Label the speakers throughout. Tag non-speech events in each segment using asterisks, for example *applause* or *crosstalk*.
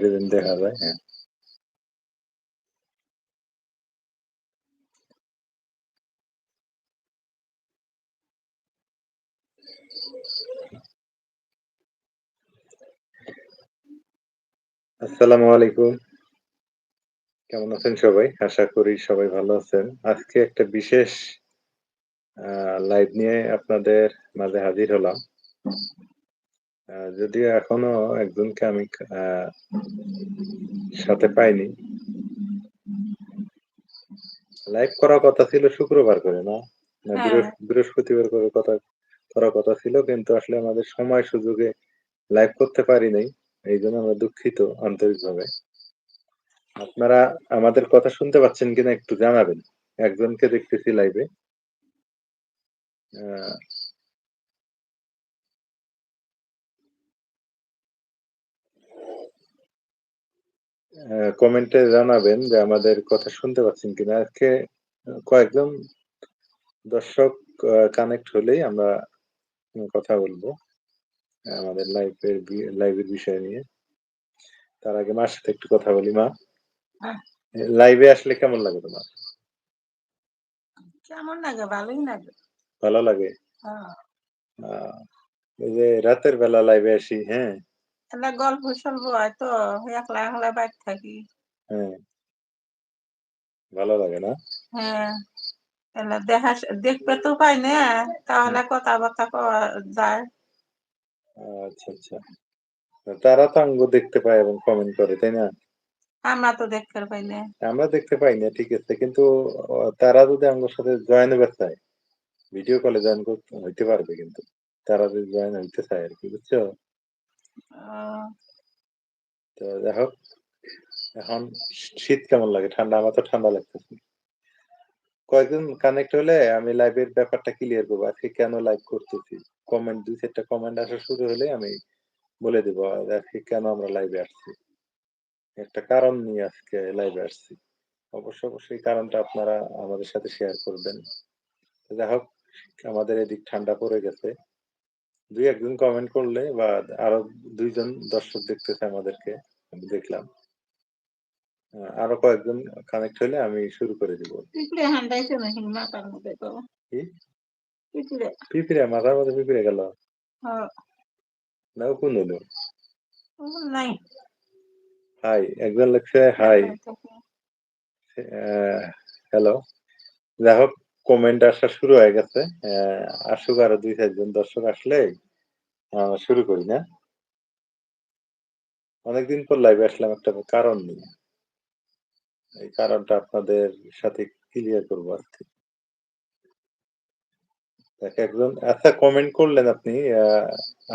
Speaker 1: যায় হ্যাঁ। আসসালামু আলাইকুম। কেমন আছেন সবাই? আশা করি সবাই ভালো আছেন। আজকে একটা বিশেষ লাইভ নিয়ে আপনাদের মাঝে হাজির হলাম। যদিও এখনও একজনকে আমি সাথে পাইনি। লাইভ করার কথা ছিল শুক্রবার করে না? হ্যাঁ। বৃহস্পতিবার করে কথা করার কথা ছিল কিন্তু আসলে আমাদের সময় সুযোগে লাইভ করতে পারি নাই। এই জন্য আমরা দুঃখিত আন্তরিকভাবে। আপনারা আমাদের কথা শুনতে পাচ্ছেন কিনা একটু জানাবেন। একজনকে দেখতেছি লাইভে কমেন্টে জানাবেন যে আমাদের কথা শুনতে পাচ্ছেন কিনা। আজকে কয়েকজন দর্শক কানেক্ট হলেই আমরা কথা বলব আমাদের লাইফের লাইভের বিষয় নিয়ে। তার আগে মার সাথে একটু কথা বলি মা। লাইভে আসলে কেমন লাগে তোমার?
Speaker 2: কেমন লাগে? ভালোই লাগে।
Speaker 1: ভালো লাগে? হ্যাঁ। এই যে রাতের বেলা লাইভে আসি হ্যাঁ?
Speaker 2: গল্প সল্প হয় তো একলা একলা বাইক থাকি।
Speaker 1: হ্যাঁ ভালো লাগে না?
Speaker 2: হ্যাঁ দেখা দেখবে তো পাই না তাহলে কথাবার্তা কওয়া যায়।
Speaker 1: আচ্ছা আচ্ছা। তারা তো আঙ্গ দেখতে পায় এবং কমেন্ট করে তাই না?
Speaker 2: আমরা তো দেখতে পাই না।
Speaker 1: আমরা দেখতে পাই না ঠিক আছে কিন্তু তারা যদি আমার সাথে জয়েন হতে চায় ভিডিও কলে জয়েন করতে হইতে পারবে কিন্তু। তারা যদি জয়েন হইতে চায় আর কি বুঝছ? তো হোক এখন শীত কেমন লাগে? ঠান্ডা, আমার তো ঠান্ডা লাগতেছে। কয়েকদিন কানেক্ট হলে আমি লাইভের ব্যাপারটা ক্লিয়ার করব। আজকে কেন লাইভ করতেছি? কমেন্ট দুই চারটা কমেন্ট আসা শুরু হলে আমি বলে দিব, আজকে কেন আমরা লাইভে আসছি? একটা কারণ নিয়ে আজকে লাইভে আসছি। অবশ্য, অবশ্যই কারণটা আপনারা আমাদের সাথে শেয়ার করবেন। যাই হোক, আমাদের এদিক ঠান্ডা পড়ে গেছে। দুই একজন কমেন্ট করলে বা আরও দুইজন দর্শক দেখতেছে আমাদেরকে আমি দেখলাম। আরও কয়েকজন কানেক্ট হলে আমি শুরু করে দিব। পিঁপড়ে মাথার মধ্যে পিঁপড়ে। গেল? হ্যাঁ। না কোন হলো হাই একজন লিখছে হাই হ্যালো যাই হোক কমেন্ট আসা শুরু হয়ে গেছে। আসুক আরও দুই চারজন দর্শক আসলে শুরু করি না। অনেকদিন পর লাইভে আসলাম একটা কারণ নিয়ে। এই কারণটা আপনাদের সাথে ক্লিয়ার করব আজকে। একজন আচ্ছা কমেন্ট করলেন আপনি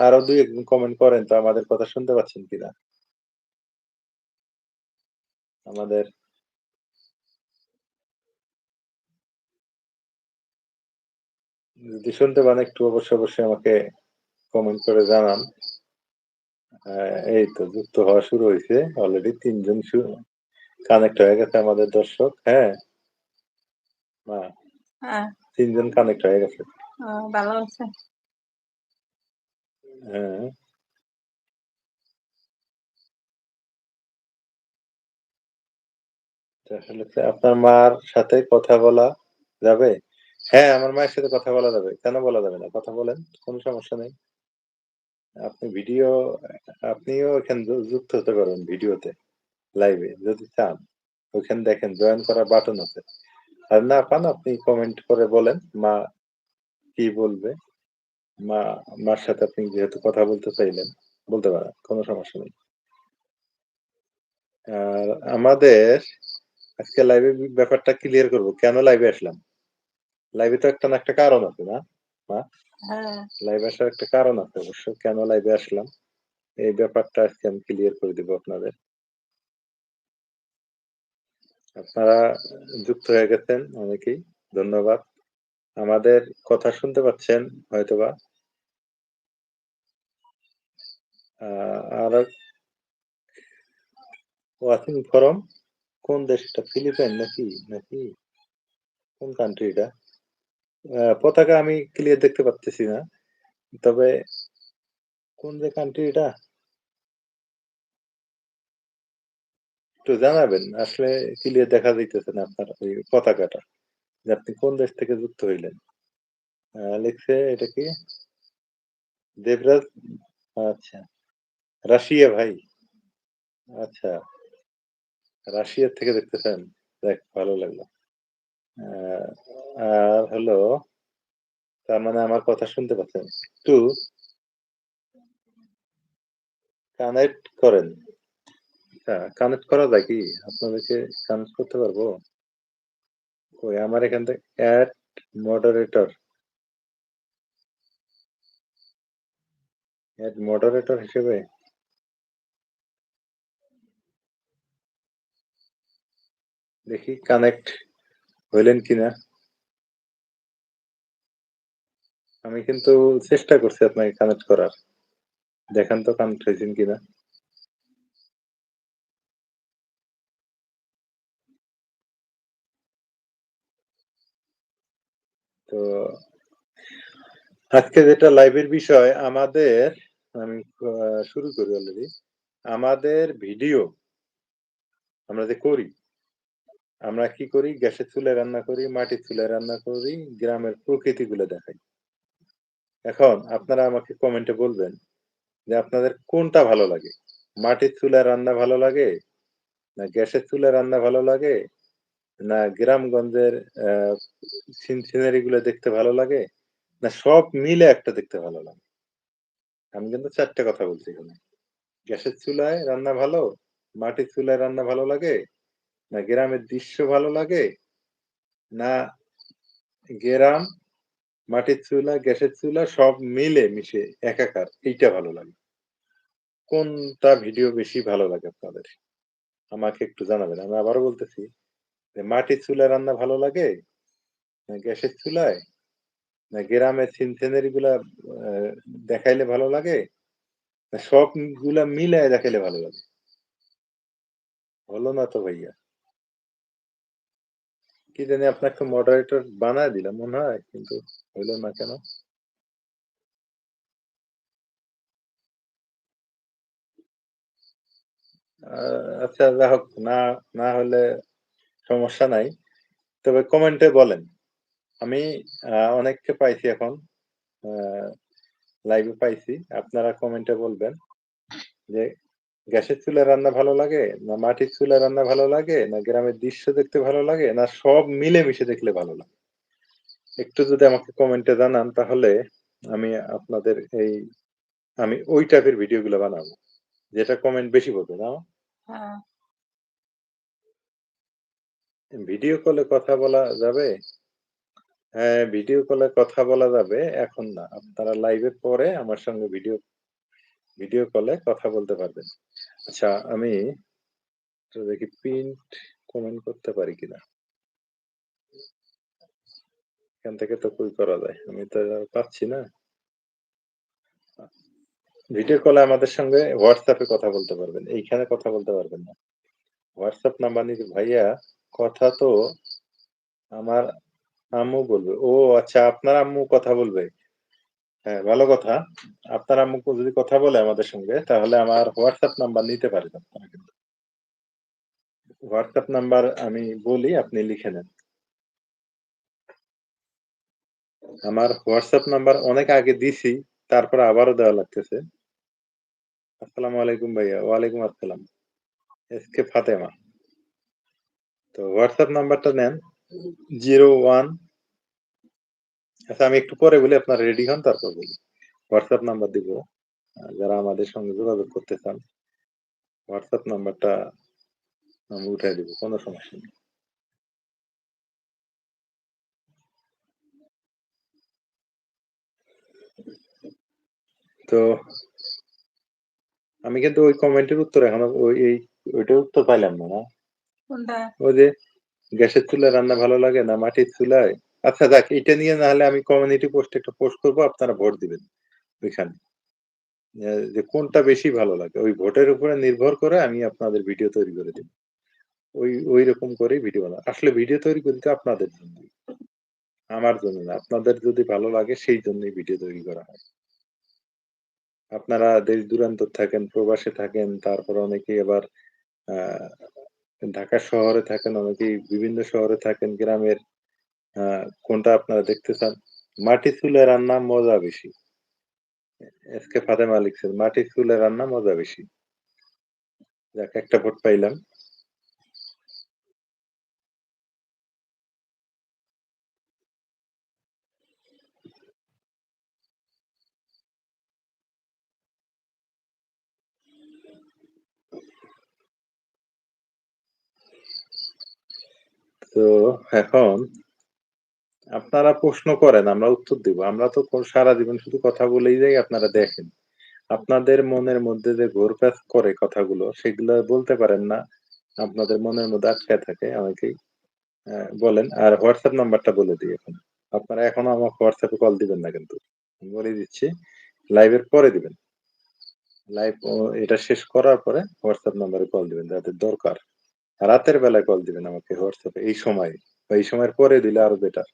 Speaker 1: আরও দুই, একজন কমেন্ট করেন তো আমাদের কথা শুনতে পাচ্ছেন কিনা? আমাদের যদি শুনতে পান একটু অবশ্যই অবশ্যই আমাকে কমেন্ট করে জানান। এই তো যুক্ত হওয়া শুরু হয়েছে। অলরেডি তিনজন কানেক্ট হয়ে গেছে আমাদের দর্শক হ্যাঁ? হ্যাঁ। তিনজন কানেক্ট হয়ে গেছে।
Speaker 2: ভালো আছে।
Speaker 1: হ্যাঁ। আপনার মার সাথে কথা বলা যাবে? হ্যাঁ আমার মায়ের সাথে কথা বলা যাবে। কেন বলা যাবে না? কথা বলেন, কোনো সমস্যা নেই। আপনি ভিডিও, আপনিও এখানে যুক্ত হতে পারবেন ভিডিওতে, লাইভে, যদি চান। ওইখানে দেখেন, জয়েন করার বাটন আছে। আর না পান, আপনি কমেন্ট করে বলেন, মা কি বলবে? মা, মার সাথে আপনি যেহেতু কথা বলতে চাইলেন, বলতে পারেন, কোনো সমস্যা নেই। আর আমাদের আজকে লাইভে ব্যাপারটা ক্লিয়ার করব। কেন লাইভে আসলাম? লাইভে তো একটা না একটা কারণ আছে না? লাইভে হ্যাঁ। আসার একটা কারণ আছে অবশ্য। কেন লাইভে আসলাম? এই ব্যাপারটা আজকে আমি ক্লিয়ার করে দিব আপনাদের। আপনারা যুক্ত হয়ে গেছেন অনেকেই ধন্যবাদ। আমাদের কথা শুনতে পাচ্ছেন হয়তোবা। আর ওয়াচিং ফরম কোন দেশটা ফিলিপাইন নাকি? নাকি কোন কান্ট্রি এটা? পতাকা আমি ক্লিয়ার দেখতে পাচ্ছি না তবে কোন যে কান্ট্রি এটা একটু জানাবেন, আসলে ক্লিয়ার দেখা যাইতেছে না আপনার ওই পতাকাটা। যে আপনি কোন দেশ থেকে যুক্ত হইলেন? আ লিখছে এটা কি? দেবরাজ আচ্ছা। রাশিয়া ভাই? আচ্ছা। রাশিয়া থেকে দেখতেছেন? যাক ভালো লাগল। আ আর হলো তার মানে আমার কথা শুনতে পাচ্ছেন। একটু কানেক্ট করেন। আচ্ছা, কানেক্ট করা যায় কি? আপনাদেরকে কানেক্ট করতে পারব? ওই আমার এখান থেকে এড মডারেটর। এড মডারেটর হিসেবে? দেখি কানেক্ট হইলেন কিনা? আমি কিন্তু চেষ্টা করছি আপনাকে কানেক্ট করার। দেখান তো কানেক্ট হইছেন কিনা? তো আজকে যেটা লাইভের বিষয় আমাদের আমি শুরু করি অলরেডি। আমাদের ভিডিও আমরা যে করি, আমরা কি করি? গ্যাসের চুলে রান্না করি, মাটির চুলায় রান্না করি, গ্রামের প্রকৃতিগুলো দেখাই। এখন আপনারা আমাকে কমেন্টে বলবেন যে আপনাদের কোনটা ভালো লাগে? মাটির চুলায় রান্না ভালো লাগে? না গ্যাসের চুলায় রান্না ভালো লাগে? না গ্রামগঞ্জের সিনারি গুলো দেখতে ভালো লাগে? না সব মিলে একটা দেখতে ভালো লাগে? আমি কিন্তু চারটে কথা বলছি এখানে। গ্যাসের চুলায় রান্না ভালো? মাটির চুলায় রান্না ভালো লাগে? না গ্রামের দৃশ্য ভালো লাগে? না গ্রাম, মাটির চুলা, গ্যাসের চুলা সব মিলে মিশে একাকার এইটা ভালো লাগে? কোনটা ভিডিও বেশি ভালো লাগে আপনাদের? আমাকে একটু জানাবেন। আমি আবারও বলতেছি যে মাটির চুলায় রান্না ভালো লাগে? না গ্যাসের চুলায়? না গ্রামের সিন সিনারি গুলা দেখাইলে ভালো লাগে? না সবগুলা মিলায় দেখাইলে ভালো লাগে? হলো না তো ভাইয়া। কি জানি আপনাকে মডারেটর বানায় দিলাম মনে হয় কিন্তু হইল না কেন? আচ্ছা যা হোক না, না হলে সমস্যা নাই। তবে কমেন্টে বলেন। আমি অনেককে পাইছি এখন। লাইভে পাইছি। আপনারা কমেন্টে বলবেন যে গ্যাসের চুলায় রান্না ভালো লাগে? না মাটির চুলায় রান্না ভালো লাগে? না গ্রামের দৃশ্য দেখতে ভালো লাগে? না সব মিলেমিশে দেখলে ভালো লাগে? একটু যদি আমাকে কমেন্টে জানান তাহলে আমি আপনাদের এই আমি ওই টাইপের ভিডিও গুলা বানাবো। যেটা কমেন্ট বেশি পড়বে, না?
Speaker 2: হ্যাঁ।
Speaker 1: ভিডিও কলে কথা বলা যাবে? হ্যাঁ, ভিডিও কলে কথা বলা যাবে। এখন না। আপনারা লাইভের পরে আমার সঙ্গে ভিডিও ভিডিও কলে কথা বলতে পারবেন। আচ্ছা আমি দেখি প্রিন্ট কমেন্ট করতে পারি কিনা? এখান থেকে তো কই করা যায়? আমি তো পাচ্ছি না। ভিডিও কলে আমাদের সঙ্গে হোয়াটসঅ্যাপে কথা বলতে পারবেন। এইখানে কথা বলতে পারবেন না। হোয়াটসঅ্যাপ নাম্বার নিতে ভাইয়া কথা তো আমার আম্মু বলবে। ও আচ্ছা আপনার আম্মু কথা বলবে। হ্যাঁ, ভালো কথা। আপনার আম্মু যদি কথা বলে আমাদের সঙ্গে তাহলে আমার হোয়াটসঅ্যাপ নাম্বার নিতে পারেন আপনারা কিন্তু। WhatsApp নাম্বার আমি বলি আপনি লিখে নেন। আমার হোয়াটসঅ্যাপ নাম্বার অনেক আগে দিছি। তারপরে আবারও দেওয়া লাগতেছে। আসসালামু আলাইকুম ভাইয়া। ওয়ালাইকুম আসসালাম। S K Fatema. তো হোয়াটসঅ্যাপ নাম্বারটা নেন 01 আচ্ছা আমি একটু পরে বলি আপনারা রেডি হন তারপর বলি। হোয়াটসঅ্যাপ নাম্বার দিব। যারা আমাদের সঙ্গে যোগাযোগ করতে চান। হোয়াটসঅ্যাপ নাম্বারটা আমি উঠায় দিব। কোন সমস্যা নেই। তো আমি কিন্তু ওই কমেন্টের উত্তর এখনও ওই এই ওইটার উত্তর পাইলাম না, না? ওই যে গ্যাসের চুলায় রান্না ভালো লাগে না মাটির চুলায়? আচ্ছা যাক এটা নিয়ে না হলে আমি কমিউনিটি পোস্টে একটা পোস্ট করব আপনারা ভোট দিবেন ওইখানে। যে কোনটা বেশি ভালো লাগে। ওই ভোটের উপরে নির্ভর করে আমি আপনাদের ভিডিও তৈরি করে দিব। ওই ঐরকম করেই ভিডিও বানাবো। আসলে ভিডিও তৈরি করি তো আপনাদের জন্যই। আমার জন্য না। আপনাদের যদি ভালো লাগে সেই জন্যই ভিডিও তৈরি করা হয়। আপনারা দেশ দূরান্তর থাকেন, প্রবাসে থাকেন, তারপর অনেকেই আবার ঢাকা শহরে থাকেন, অনেকেই বিভিন্ন শহরে থাকেন, গ্রামের কোনটা আপনারা দেখতে চান? মাটির চুলায় রান্না মজা বেশি। এ এসকে ফাতেমা লিখছেন, মাটির চুলায় রান্না মজা বেশি। যাক একটা ভোট পাইলাম। তো এখন আপনারা প্রশ্ন করেন, আমরা উত্তর দিব। আমরা তো সারা জীবন শুধু কথা বলেই যাই, আপনারা দেখেন। আপনাদের মনের মধ্যে যে ঘুরপাক করে কথাগুলো, সেগুলো বলতে পারেন না। আপনাদের মনের মধ্যে আটকায় থাকে অনেকেই। বলেন। আর WhatsApp নাম্বারটা বলে দিই এখন। আপনারা এখনও আমাকে হোয়াটসঅ্যাপে কল দিবেন না কিন্তু। বলে দিচ্ছি, লাইভের পরে দিবেন। লাইভ এটা শেষ করার পরে হোয়াটসঅ্যাপ নাম্বারে কল দিবেন যাদের দরকার। রাতের বেলায় কল দিবেন আমাকে এ এই সময় বা এই সময়ের পরে দিলে আরও বেটার।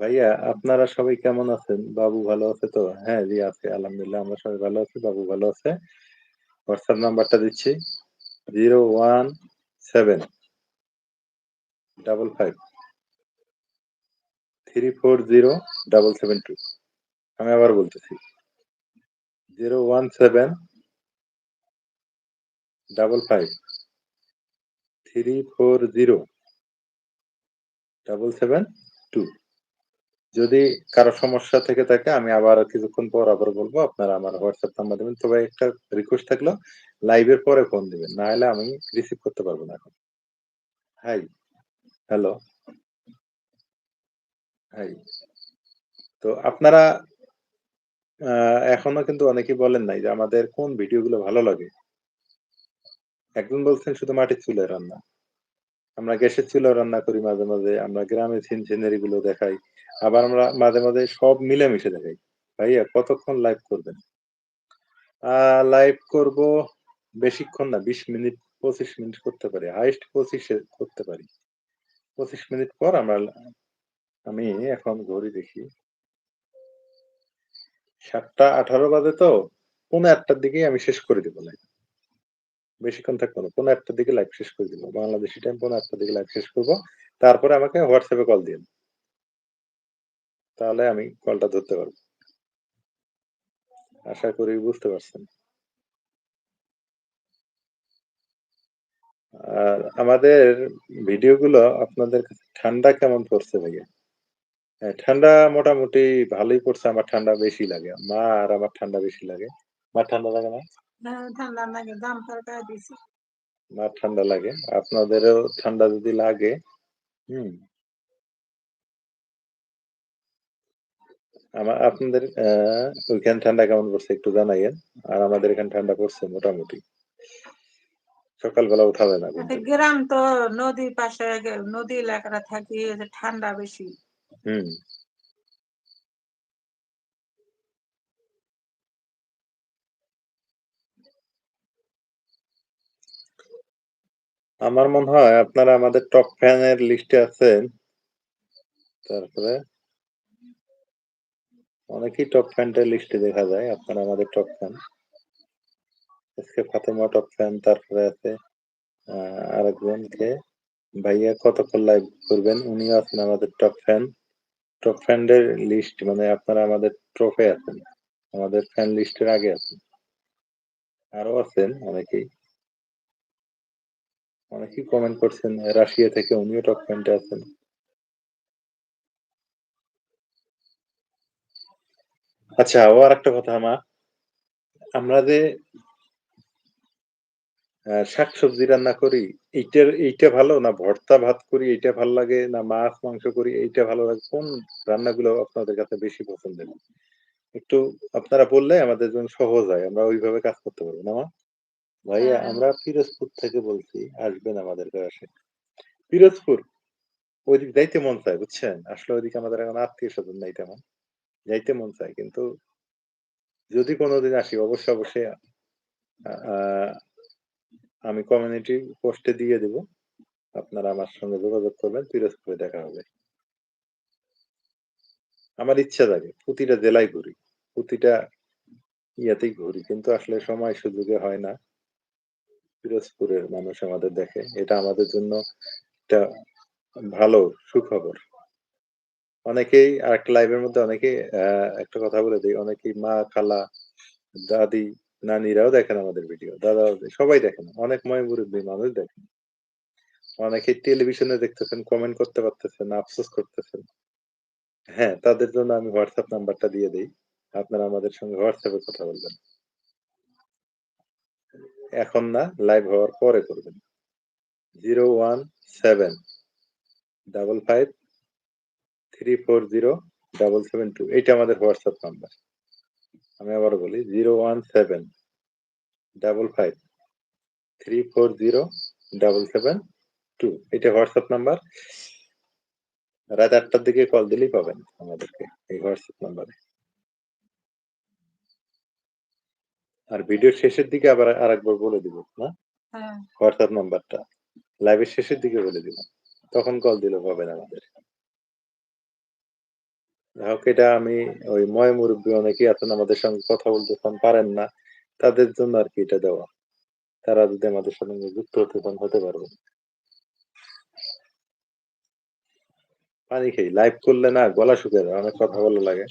Speaker 1: ভাইয়া আপনারা সবাই কেমন আছেন? বাবু ভালো আছে তো? হ্যাঁ, জি আছে। আলহামদুলিল্লাহ আমরা সবাই ভালো আছি। বাবু ভালো আছে। হোয়াটসঅ্যাপ নাম্বারটা দিচ্ছি 017 55 340772 আমি আবার বলতেছি। 017 55 340772 যদি কারও সমস্যা থেকে থাকে আমি আবার কিছুক্ষণ পর আবার বলব আপনারা আমার হোয়াটসঅ্যাপ নাম্বার দেবেন তবে একটা রিকোয়েস্ট থাকল লাইভের পরে ফোন দিবেন। না হলে আমি রিসিভ করতে পারব না এখন। Hi, hello. হাই। তো আপনারা এখনও কিন্তু অনেকেই বলেন নাই যে আমাদের কোন ভিডিওগুলো ভালো লাগে। একজন বলছেন শুধু মাটির চুলের রান্না। আমরা গ্যাসের চুলা রান্না করি মাঝে, মাঝে। আমরা গ্রামে সিন সিনারি গুলো দেখাই। আবার আমরা মাঝে, মাঝে সব মিলেমিশে দেখাই। ভাইয়া কতক্ষণ লাইভ করবেন? লাইভ করব বেশিক্ষণ না ২০ মিনিট ২৫ মিনিট করতে পারি। হাইয়েস্ট ২৫ এ করতে পারি। ২৫ মিনিট পর আমরা আমি এখন ঘড়ি দেখি। ৭ঃ১৮ বাজে তো ৮.৩০ আটটার দিকেই আমি শেষ করে দিব লাইভ। বেশিক্ষণ থাকব না। ৮.৩০ টার দিকে লাইভ শেষ করে দিব। বাংলাদেশী টাইম ৮.৩০ টার দিকে লাইভ শেষ করব তারপরে আমাকে হোয়াটসঅ্যাপে কল দিয়েন। তাহলে আমি কলটা ধরতে পারব। আশা করি বুঝতে পারছেন। আর আমাদের ভিডিওগুলো আপনাদের ঠান্ডা কেমন পড়ছে ভাইয়া? হ্যাঁ, ঠান্ডা মোটামুটি ভালোই পড়ছে। আমার ঠান্ডা বেশি লাগে। মা আর আমার ঠান্ডা বেশি লাগে। মা ঠান্ডা লাগে না?
Speaker 2: ঠান্ডা লাগে। জাম্পার গায়ে দিছি।
Speaker 1: মার ঠান্ডা লাগে। আপনাদেরও ঠান্ডা যদি লাগে, হুম? আমা আপনাদের ওইখানে ঠান্ডা কেমন পড়ছে একটু জানাইয়েন। আর আমাদের এখানে ঠান্ডা পড়ছে মোটামুটি। সকালবেলা উঠা যায় না।
Speaker 2: গ্রাম তো নদীর পাশে নদী এলাকায় থাকি যে ঠান্ডা বেশি।
Speaker 1: হুম। আমার মনে হয় আপনারা আমাদের টপ ফ্যান এর লিস্টে আছেন। তারপরে অনেকেই টপ ফ্যানটার লিস্টে দেখা যায়। আপনারা আমাদের top fan. S K Fatema top fan. তারপরে আছে আ আরেকজন কে? ভাইয়া কতক্ষণ লাইভ করবেন? উনিও আছেন আমাদের টপ ফ্যান। টপ ফ্যানদের লিস্ট মানে আপনারা আমাদের টপে আছেন। আমাদের ফ্যান লিস্টের আগে আছেন। আরও আছেন অনেকেই। অনেকেই কমেন্ট করছেন রাশিয়া থেকে উনিও টপ ফ্যান-টে আছেন। আচ্ছা ও আরেকটা কথা মা। আমরা যে শাকসবজি রান্না করি, এইটার এইটা ভালো না ভর্তা ভাত করি এইটা ভালো লাগে না মাছ মাংস করি এইটা ভালো লাগে? কোন রান্নাগুলো আপনাদের কাছে বেশি পছন্দের? একটু আপনারা বললে আমাদের জন্য সহজ হয়। আমরা ওইভাবে কাজ করতে পারব না? ভাইয়া
Speaker 2: হ্যাঁ।
Speaker 1: আমরা পিরোজপুর থেকে বলছি। আসবেন আমাদের বাসায়। পিরোজপুর? ওইদিক যাইতে মন চায় বুঝছেন? আসলে ওইদিকে আমাদের এখন আত্মীয়স্বজন নাই তেমন। যাইতে মন চায় কিন্তু যদি কোনদিন আসি অবশ্যই, অবশ্যই আমি কমিউনিটি পোস্টে দিয়ে দিব। আপনারা আমার সঙ্গে যোগাযোগ করবেন। পিরোজপুরে দেখা হবে। আমার ইচ্ছা জাগে প্রতিটা জেলায় ঘুরি। প্রতিটা ইয়াতেই ঘুরি। কিন্তু আসলে সময় সুযোগে হয় না। পিরোজপুরের মানুষ আমাদের দেখে। এটা আমাদের জন্য একটা ভালো সুখবর। অনেকেই আরেকটা লাইভের মধ্যে অনেকেই একটা কথা বলে দেই, অনেকেই মা, খালা, দাদি, নানিরাও দেখেন আমাদের ভিডিও। দাদা-দাদি সবাই দেখেন। অনেক ময়-মুরুব্বি মানুষ দেখেন। অনেকেই টেলিভিশনে দেখতেছেন, কমেন্ট করতে পারতেছেন আফসোস করতেছেন। হ্যাঁ, তাদের জন্য আমি হোয়াটসঅ্যাপ নাম্বারটা দিয়ে দিই আপনারা আমাদের সঙ্গে হোয়াটসঅ্যাপে কথা বলবেন। এখন না, লাইভ হওয়ার পরে করবেন। 017 55 340 772 এইটা আমাদের হোয়াটসঅ্যাপ নাম্বার। আমি আবার বলি 017 55 340 772 এটা হোয়াটসঅ্যাপ নাম্বার। রাত আটটার দিকে কল দিলেই পাবেন আমাদেরকে এই হোয়াটসঅ্যাপ নাম্বারে। আর ভিডিওর শেষের দিকে আবার আরেকবার বলে দিব, না?
Speaker 2: হোয়াটসঅ্যাপ
Speaker 1: WhatsApp নাম্বারটা। লাইভের শেষের দিকে বলে দিব। তখন কল দিলেও পাবেন আমাদের। যাহোক এটা আমি ওই ময়-মুরুব্বি অনেকেই আছেন আমাদের সঙ্গে কথা বলতে পারেন না। তাদের জন্য আর কি এটা দেওয়া। তারা যদি আমাদের সঙ্গে যুক্ত হতে চান, হতে পারবে পানি খেয়ে লাইভ করলে না গলা শুকিয়ে যায়। অনেক কথা বলা লাগে।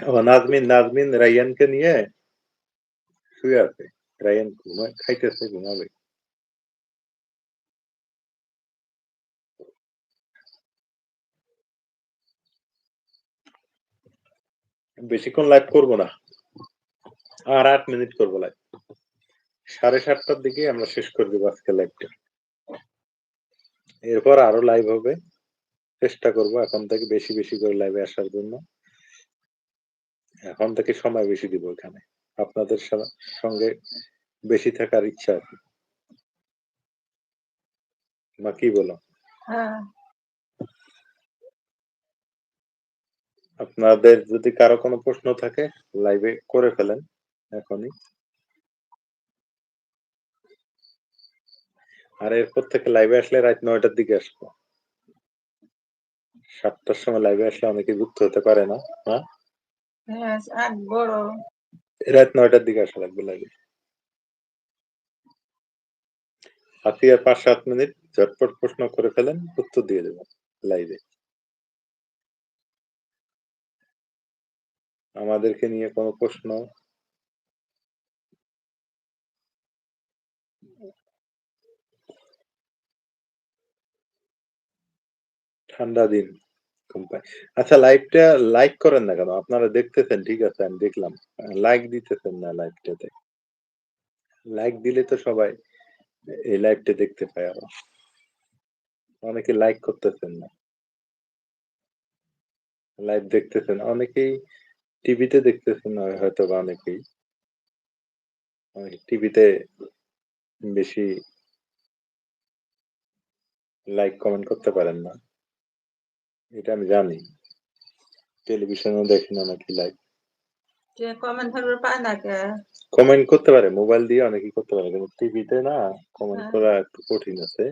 Speaker 1: নাজমিন, নাজমিন রাইয়ানকে নিয়ে শুয়ে আছে। রাইয়ান ঘুমায় খাইতেছে, ঘুমাবে। বেশিক্ষণ লাইভ করব না। আর আট মিনিট করব লাইভ। সাড়ে সাতটার দিকে আমরা শেষ করে দেব আজকের লাইভটা। এরপর আরও লাইভ হবে। চেষ্টা করব এখন থেকে বেশি, বেশি করে লাইভে আসার জন্য। এখন থেকে সময় বেশি দিব এখানে। আপনাদের সঙ্গে বেশি থাকার ইচ্ছা আছে। না কি বলো?
Speaker 2: হ্যাঁ।
Speaker 1: আপনাদের যদি কারও কোনো প্রশ্ন থাকে লাইভে করে ফেলেন এখনই। আর এরপর থেকে লাইভে আসলে রাত নয়টার দিকে আসব। সাতটার সময় লাইভে আসলে অনেকে যুক্ত হতে পারে না, না?
Speaker 2: হ্যাঁ।
Speaker 1: রাত ৯ টার দিকে আসা লাগবে লাইভে। আছি আর ৫-৭ মিনিট। ঝটপট প্রশ্ন করে ফেলেন, উত্তর দিয়ে দেব লাইভে। আমাদেরকে নিয়ে কোনো প্রশ্ন? ঠান্ডা দিন। পায়। আচ্ছা লাইভটা লাইক করেন না কেন? আপনারা দেখতেছেন, ঠিক আছে, আমি দেখলাম। লাইক দিতেছেন না লাইভটাতে। লাইক দিলে তো সবাই এই লাইভটা দেখতে পায় আরও। অনেকে লাইক করতেছেন না। লাইভ দেখতেছেন। অনেকেই টিভিতে দেখতেছেন হয়তোবা অনেকেই। টিভিতে বেশি লাইক কমেন্ট করতে পারেন না। এটা আমি জানি। টেলিভিশনেও দেখেন অনেকে লাইভ।
Speaker 2: কে কমেন্ট করবে পায় না কে?
Speaker 1: কমেন্ট করতে পারে। মোবাইল দিয়ে অনেকেই করতে পারে। কিন্তু টিভিতে না কমেন্ট
Speaker 2: হ্যাঁ।
Speaker 1: করা একটু কঠিন আছে।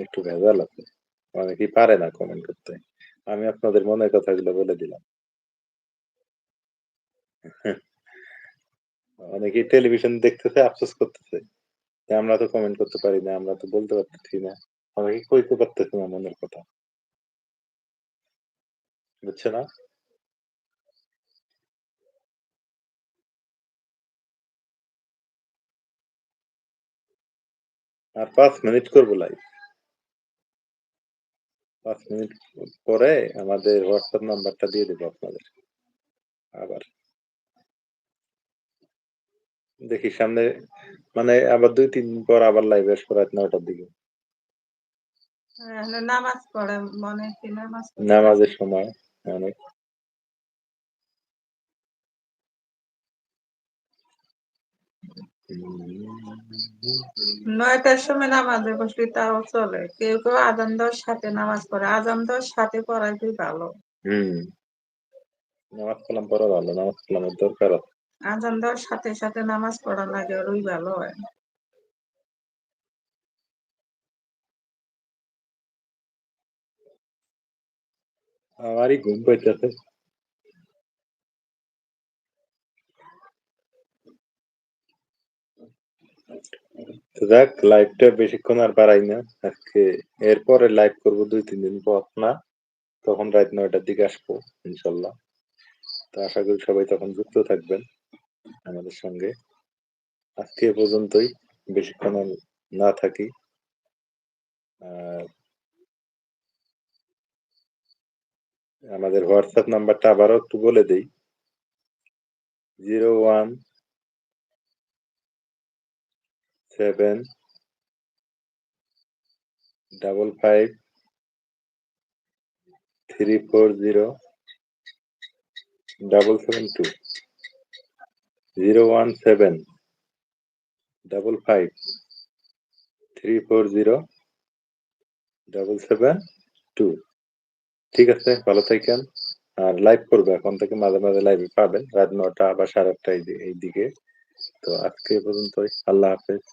Speaker 1: একটু ভেজাল আছে। অনেকেই পারে না কমেন্ট করতে। আমি আপনাদের মনের কথাগুলো বলে দিলাম। *laughs* অনেকেই টেলিভিশন দেখতেছে আফসোস করতেছে। যে আমরা তো কমেন্ট করতে পারি না, আমরা তো বলতে পারতেছি না। অনেকে কইতে পারতেছি না মনের কথা। বুঝছে না? আর ৫ মিনিট করব লাইভ। ৫ মিনিট পরে আমাদের WhatsApp নাম্বারটা দিয়ে দেব আপনাদের। আবার। দেখি সামনে মানে আবার ২-৩ দিন পর আবার লাইভে আসব রাত ৯ টার দিকে।
Speaker 2: হ্যাঁ, নামাজ পড়ে মনে নামাজ
Speaker 1: নামাজের সময় অনেক।
Speaker 2: নয়টার সময় নামাজে বসলে তাও চলে। কেউ, কেউ আজান দেওয়ার সাথে নামাজ পড়ে। আজান দেওয়ার সাথে পড়াইতেই ভালো।
Speaker 1: হুম। নামাজ কালাম পড়া ভালো। নামাজ কালামের দরকার
Speaker 2: আজান দেওয়ার সাথে, সাথে নামাজ পড়া লাগে ওই ভালো হয়।
Speaker 1: আমারই ঘুম পাইতেছে। যাক লাইভটা বেশিক্ষণ আর বাড়াই না। আজকে এরপরে লাইভ করব দুই, তিন দিন পর না। তখন রাত নয়টার দিকে আসব, ইনশাল্লাহ। তো আশা করি সবাই তখন যুক্ত থাকবেন আমাদের সঙ্গে। আজকে এ পর্যন্তই। বেশিক্ষণ না থাকি। আমাদের হোয়াটসঅ্যাপ নাম্বারটা আবারও একটু বলে দেই। Zero one seven double five three four zero double seven two. Zero one seven double five three four zero double seven two. ঠিক আছে, ভালো থাকেন। আর লাইভ করবে এখন থেকে, মাঝে মাঝে লাইভে পাবেন। রাত নটা বা সাড়ে আটটা এই দিকে। তো আজকে পর্যন্ত আল্লাহ হাফেজ।